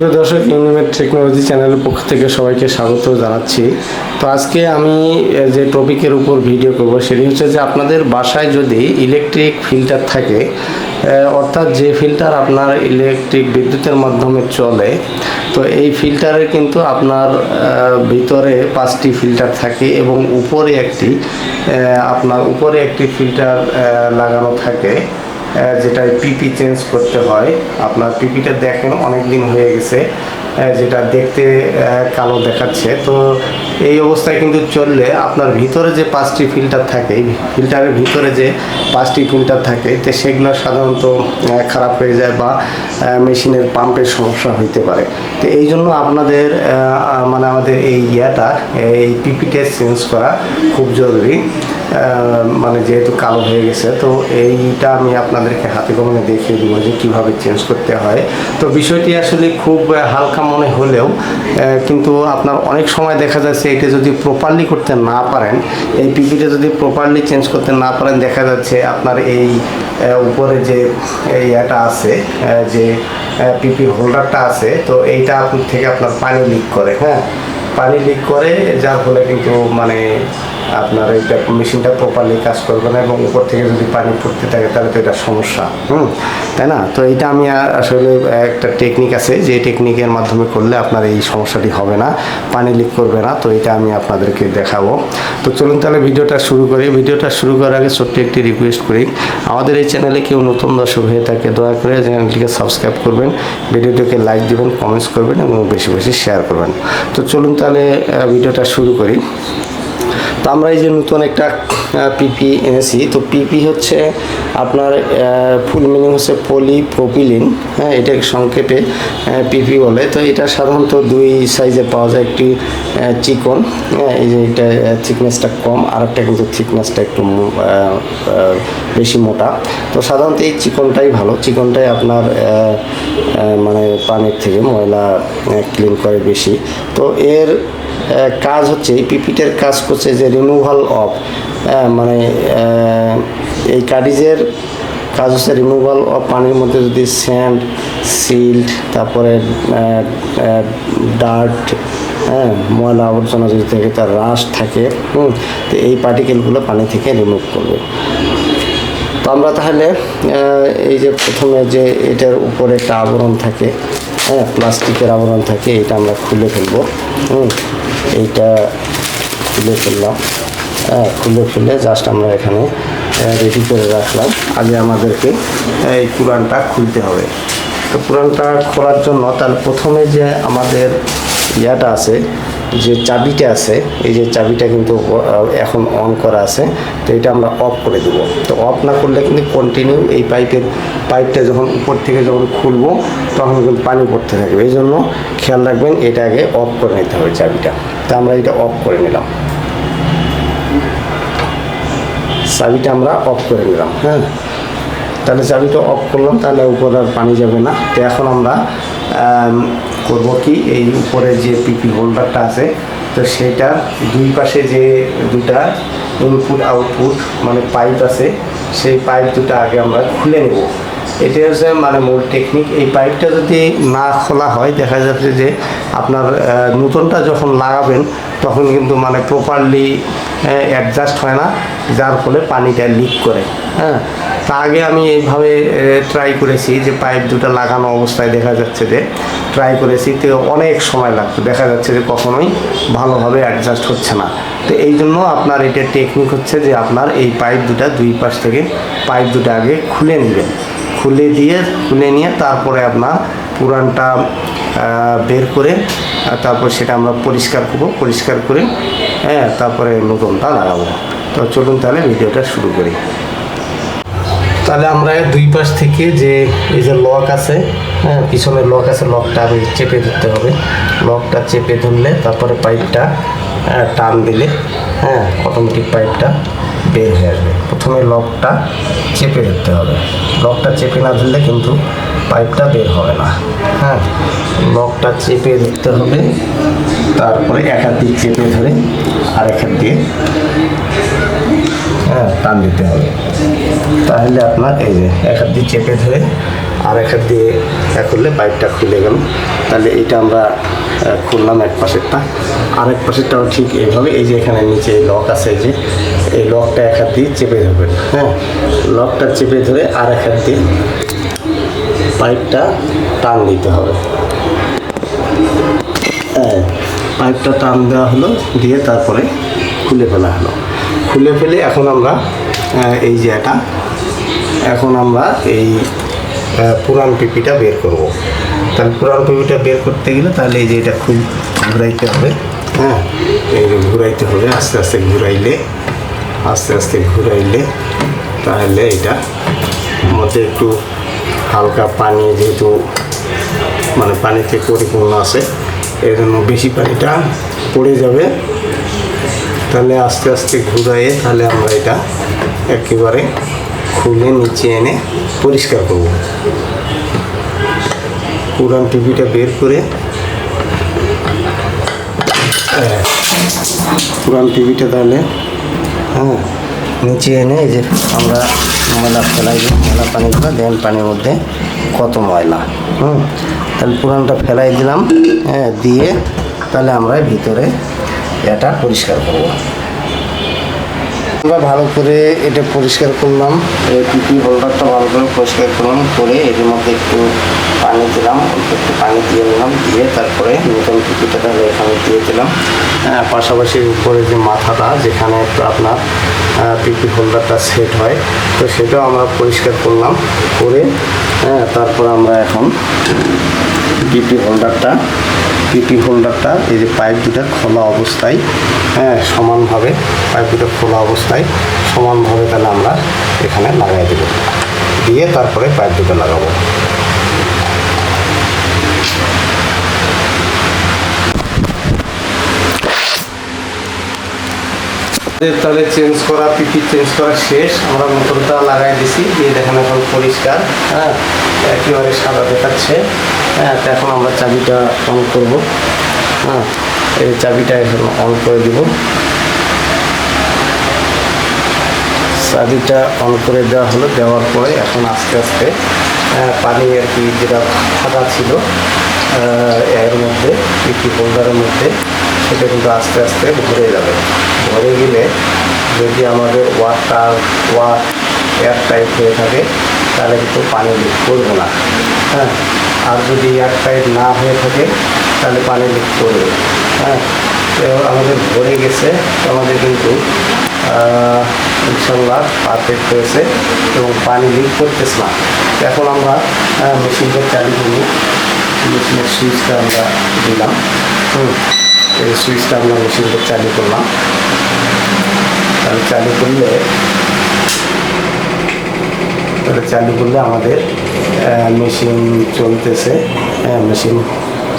দর্শক, Unimate technology চ্যানেলের পক্ষ থেকে সবাইকে স্বাগত জানাচ্ছি। তো আজকে আমি যে টপিকের উপর ভিডিও করব সেটি হচ্ছে যে আপনাদের বাসায় যদি ইলেকট্রিক ফিল্টার থাকে অর্থাৎ যে ফিল্টার আপনার ইলেকট্রিক বিদ্যুতের মাধ্যমে চলে, তো এই ফিল্টারে কিন্তু আপনার ভিতরে পাঁচটি ফিল্টার থাকে এবং উপরে একটি আপনার উপরে একটি ফিল্টার লাগানো থাকে। যেটা পিপি চেঞ্জ করতে হয়। আপনার পিপিটা দেখেন অনেক দিন হয়ে গেছে যেটা দেখতে কালো দেখাচ্ছে। তো এই অবস্থায় কিন্তু চললে আপনার ভিতরে যে পাঁচটি ফিল্টার থাকে ফিল্টারের ভিতরে যে পাঁচটি ফিল্টার থাকে, তো সেগুলো সাধারণত খারাপ হয়ে যায় বা মেশিনের পাম্পের সমস্যা হইতে পারে। তো এই জন্য আপনাদের মানে আমাদের এই ইয়াটা, এই পিপিটা চেঞ্জ করা খুব জরুরি। মানে যেহেতু কালো হয়ে গেছে, তো এইটা আমি আপনাদেরকে হাতে কলমে দেখিয়ে দেবো যে কীভাবে চেঞ্জ করতে হয়। তো বিষয়টি আসলে খুব হালকা মনে হলেও কিন্তু আপনার অনেক সময় দেখা যাচ্ছে এটা যদি প্রপারলি করতে না পারেন, এই পিপিটা যদি প্রপারলি চেঞ্জ করতে না পারেন, দেখা যাচ্ছে আপনার এই উপরে যে এই এটা আছে যে পিপি হোল্ডারটা আছে, তো এইটা থেকে আপনার পানি লিক করে হ্যাঁ? পানি লিক করে, যার ফলে কিন্তু মানে আপনার এইটা মেশিনটা প্রপারলি কাজ করবে না এবং উপর থেকে যদি পানি পড়তে থাকে, তাহলে তো এটা সমস্যা। হুম, তাই না? তো এটা আমি আসলে একটা টেকনিক আছে, যে টেকনিকের মাধ্যমে করলে আপনার এই সমস্যাটি হবে না, পানি লিক করবে না, তো এটা আমি আপনাদেরকে দেখাবো। তো চলুন তাহলে ভিডিওটা শুরু করি। ভিডিওটা শুরু করার আগে ছোট্ট একটি রিকোয়েস্ট করি। আমাদের এই চ্যানেলে কেউ নতুন দর্শক হয়ে থাকে, দয়া করে চ্যানেলটিকে সাবস্ক্রাইব করবেন, ভিডিওটিকে লাইক দিবেন কমেন্টস করবেন এবং বেশি বেশি শেয়ার করবেন। তো চলুন তাহলে ভিডিওটা শুরু করি। তো আমরা এই যে নতুন একটা পিপি এনেছি। তো পিপি হচ্ছে আপনার ফুল মিনিং হচ্ছে পলি প্রোপিলিন হ্যাঁ এটা সংক্ষেপে পিপি বলে। তো এটা সাধারণত দুই সাইজে পাওয়া যায়, একটি চিকন হ্যাঁ এই যে এটা থিকনেসটা কম আর একটা কিন্তু থিকনেসটা একটু বেশি মোটা। তো সাধারণত এই চিকনটাই ভালো। চিকনটাই আপনার মানে পানির থেকে ময়লা ক্লিন করে বেশি। তো এর কাজ হচ্ছে, এই পিপিটের কাজ করছে যে রিমুভাল অফ মানে এই কাডিজের কাজ হচ্ছে রিমুভাল অফ পানির মধ্যে যদি স্যান্ড সিল্ট তারপরে ডার্ট হ্যাঁ ময়লা আবর্জনা যদি থাকে, তার রাশ থাকে, হুম, তো এই পার্টিকেলগুলো পানি থেকে রিমুভ করবে। তো আমরা তাহলে এই যে প্রথমে যে এটার উপরে একটা আবরণ থাকে হ্যাঁ প্লাস্টিকের আবরণ থাকে, এটা আমরা খুলে ফেলব। হুম, এইটা খুলে ফেললাম। হ্যাঁ খুলে ফেলে জাস্ট আমরা এখানে রেডি করে রাখলাম। আগে আমাদেরকে, এই পুরানটা খুলতে হবে। তো পুরানটা খোলার জন্য তার প্রথমে যে আমাদের ইয়াটা আছে যে চাবিটা আছে, এই যে চাবিটা কিন্তু এখন অন করা আছে, তো এটা আমরা অফ করে দেব। তো অফ না করলে কিন্তু কন্টিনিউ এই পাইপের, পাইপটা যখন উপর থেকে যখন খুলবো, তখন কিন্তু পানি পড়তে থাকবে। এই জন্য খেয়াল রাখবেন, এটা আগে অফ করে নিতে হবে চাবিটা। তো আমরা এটা অফ করে নিলাম। চাবিটা আমরা অফ করে নিলাম হ্যাঁ? তাহলে চাবিটা অফ করলাম তাহলে উপরে আর পানি যাবে না। তো এখন আমরা আম, করব কি এই উপরে যে পিপি হোল্ডারটা আছে তো সেটার দুই পাশে যে দুটা ইনপুট আউটপুট মানে পাইপ আছে সেই পাইপ দুটা আগে আমরা খুলে নেব। এটা হচ্ছে মানে মূল টেকনিক এই পাইপটা যদি না খোলা হয়, দেখা যাচ্ছে যে আপনার নতুনটা যখন লাগাবেন, তখন কিন্তু মানে প্রপারলি অ্যাডজাস্ট হয় না, যার ফলে পানিটা লিক করে হ্যাঁ। তা আগে আমি এইভাবে ট্রাই করেছি যে পাইপ দুটো লাগানো অবস্থায় দেখা যাচ্ছে যে ট্রাই করেছি, তো অনেক সময় লাগতো। দেখা যাচ্ছে যে কখনোই ভালোভাবে অ্যাডজাস্ট হচ্ছে না। তো এই জন্য আপনার এটা টেকনিক হচ্ছে যে আপনার এই পাইপ দুটা দুই পাশ থেকে পাইপ দুটো আগে খুলে নেবেন। খুলে দিয়ে খুলে নিয়ে তারপরে আপনার পুরানটা বের করে তারপর সেটা আমরা পরিষ্কার করব পরিষ্কার করে হ্যাঁ তারপরে নতুনটা লাগাবো। তো চলুন তাহলে ভিডিওটা শুরু করি। তাহলে আমরা দুই পাশ থেকে যে এই যে লক আছে হ্যাঁ পিছনের লক আছে লকটা আগে চেপে ধরতে হবে। লকটা চেপে ধরলে তারপরে পাইপটা হ্যাঁ, টান দিলে হ্যাঁ অটোমেটিক পাইপটা বের হয়ে আসবে। প্রথমে লকটা চেপে ধরতে হবে। লকটা চেপে না ধরলে কিন্তু পাইপটা বের হবে না। হ্যাঁ? লকটা চেপে ধরতে হবে। তারপরে এক হাত দিয়ে চেপে ধরে আরেক হাত দিয়ে হ্যাঁ টান দিতে হবে। তাহলে আপনার এই যে এক হাত দিয়ে চেপে ধরে আর এক হাত দিয়ে এক করলে পাইপটা খুলে গেল। তাহলে এটা আমরা খুললাম এক পাশেরটা। আর এক পাশেরটাও ঠিক এইভাবে এই যে এখানে নিচে লক আছে যে এই লকটা এক হাত দিয়ে চেপে ধরবেন। হ্যাঁ? লকটা চেপে ধরে আর এক হাত দিয়ে পাইপটা টান দিতে হবে। পাইপটা টান দেওয়া হলো, দিয়ে তারপরে খুলে ফেলা হলো। খুলে ফেলে এখন আমরা এই যে এটা, এখন আমরা এই পুরান পিপিটা বের করব। তাহলে পুরান পিপিটা বের করতে গেলে তাহলে এই যে এটা খুব ঘুরাইতে হবে। হ্যাঁ? এই ঘুরাইতে হবে, আস্তে আস্তে ঘুরাইলে আস্তে আস্তে ঘুরাইলে তাহলে এটা মধ্যে একটু হালকা পানি যেহেতু মানে পানিতে পরিপূর্ণ আছে এর জন্য বেশি পানিটা পড়ে যাবে। তাহলে আস্তে আস্তে ঘুরাইয়ে তাহলে আমরা এটা একেবারে খুলে নিচে এনে পরিষ্কার করব। পুরান টিভিটা বের করে হ্যাঁ, পুরান টিভিটা তাহলে হ্যাঁ নিচে এনে এই যে আমরা ময়লা ফেলাই ময়লা পানিগুলো দেন পানির মধ্যে কত ময়লা, হুম, তাহলে পুরানটা ফেলাই দিলাম হ্যাঁ দিয়ে তাহলে আমরা ভিতরে এটা পরিষ্কার করব। আমরা ভালো করে এটা পরিষ্কার করলাম। এই পিপি হোল্ডারটা ভালো করে পরিষ্কার করলাম করে এর মধ্যে একটু পানি দিলাম একটু পানি দিয়ে নিলাম দিয়ে তারপরে নতুন পিপিটা এখানে দিয়ে দিলাম। হ্যাঁ, পাশাপাশি উপরে যে মাথাটা যেখানে একটু আপনার পিপি হোল্ডারটা সেট হয় তো সেটাও আমরা পরিষ্কার করলাম করে হ্যাঁ তারপর আমরা এখন পিপি হোল্ডারটা পিপি হোল্ডারটা এই যে পাইপ দুটা খোলা অবস্থায় হ্যাঁ সমানভাবে পাইপ দুটা খোলা অবস্থায় সমানভাবে তাহলে আমরা এখানে লাগাই দেবো। দিয়ে তারপরে পাইপ দুটো লাগাবো। তাহলে চেঞ্জ করা পিপি চেঞ্জ করা শেষ, আমরা মোটরটা লাগাই দিছি। দিয়ে দেখেন এখন পরিষ্কার হ্যাঁ? একেবারে সাদা দেখাচ্ছে। হ্যাঁ তো এখন আমরা চাবিটা অন করব। হ্যাঁ এই চাবিটা এখন অন করে দিব। চাবিটা অন করে দেওয়া হলো। দেওয়ার পরে এখন আস্তে আস্তে পানি আর কি যেটা ফাঁকা ছিল এর মধ্যে পিপি হোল্ডারের মধ্যে, সেটা কিন্তু আস্তে আস্তে ভরে যাবে। ভরে গেলে যদি আমাদের ওয়াটার ওয়ার এয়ার টাইট হয়ে থাকে, তাহলে কিন্তু পানি লিক করবে না। হ্যাঁ আর যদি এয়ার টাইট না হয়ে থাকে, তাহলে পানি লিক করবে হ্যাঁ তো আমাদের ভরে গেছে আমাদের কিন্তু ইনশাল্লাহ পারফেক্ট হয়েছে এবং পানি লিক করতেছে না। এখন আমরা মেশিনটা চালু করি মেশিনের সুইচটা আমরা দিলাম। হুম, এই সুইচটা আমরা মেশিনটা চালু করলাম। তাহলে চালু করলে চালু করলে আমাদের মেশিন চলতেছে। হ্যাঁ মেশিন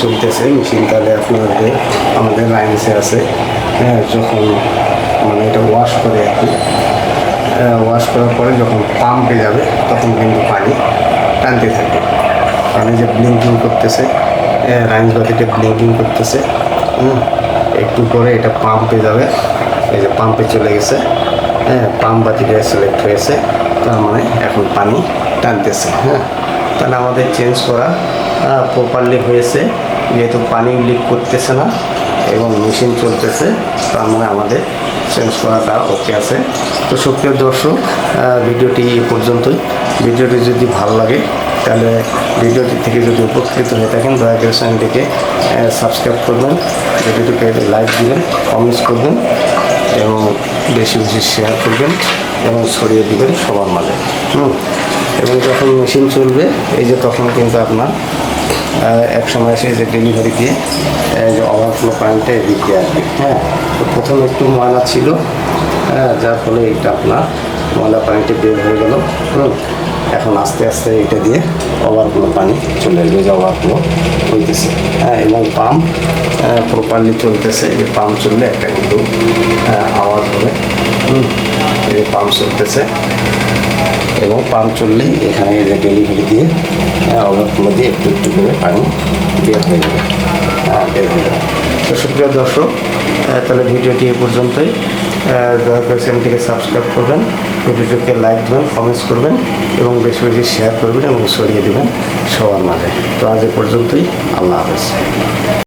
চলতেছে, মেশিন তাহলে আপনাদের আমাদের লাইন্সে আছে হ্যাঁ যখন মানে এটা ওয়াশ করে আর কি ওয়াশ করার পরে যখন পাম্পে যাবে, তখন কিন্তু পানি টানতে থাকে। পানি যে ব্লিঙ্কিং করতেছে রাইন্স বাতিটা ব্লিঙ্কিং করতেছে একটু পরে এটা পাম্পে যাবে, এই যে পাম্পে চলে গেছে হ্যাঁ পাম্প বাতিটা সিলেক্ট হয়েছে, তার মানে এখন পানি টানতেছে হ্যাঁ। তাহলে আমাদের চেঞ্জ করা প্রপারলি হয়েছে। যেহেতু পানি লিক করতেছে না এবং মেশিন চলতেছে, তার মানে আমাদের চেঞ্জ করাটা ওকে আছে। তো সুপ্রিয় দর্শক ভিডিওটি এ পর্যন্তই। ভিডিওটি যদি ভালো লাগে, তাহলে ভিডিওটি থেকে যদি উপকৃত হয়ে থাকেন, দয়া করে চ্যানেলটিকে সাবস্ক্রাইব করবেন, ভিডিওটিকে লাইক দিবেন কমেন্টস করবেন, এবং বেশি বেশি শেয়ার করবেন, এবং ছড়িয়ে দিবেন সবার মাঝে। হুম, এবং যখন মেশিন চলবে, এই যে তখন কিন্তু আপনার এক সময় এসে যে ডেলিভারি দিয়ে যে ওভারফ্লো পয়েন্টে এদিকে আসবে হ্যাঁ। তো প্রথমে একটু ময়লা ছিল হ্যাঁ যার ফলে এটা আপনার ময়লা পানিটা বের হয়ে গেল, হুম। এখন আস্তে আস্তে এটা দিয়ে ওভারফ্লো পানি চলে আসবে যে ওভারফ্লো হইতেছে হ্যাঁ এবং পাম্প প্রপারলি চলতেছে। এই পাম্প চললে একটা কিন্তু আওয়াজ হবে হুম, এই পাম্প চলতেছে। এবং পাম্প চললেই এখানে ডেলিভারি দিয়ে ওভারফ্লো দিয়ে একটু একটু করে পানি বের হয়ে যাবে। হ্যাঁ, বের হয়ে যাবে। তো সুপ্রিয় দর্শক তাহলে ভিডিওটি এ পর্যন্তই। দয়া করে চ্যানেলটিকে সাবস্ক্রাইব করবেন ভিডিওকে লাইক দেবেন কমেন্টস করবেন এবং বেশি বেশি শেয়ার করবেন এবং ছড়িয়ে দেবেন সবার মাঝে। তো আজ এ পর্যন্তই আল্লাহ হাফেজ।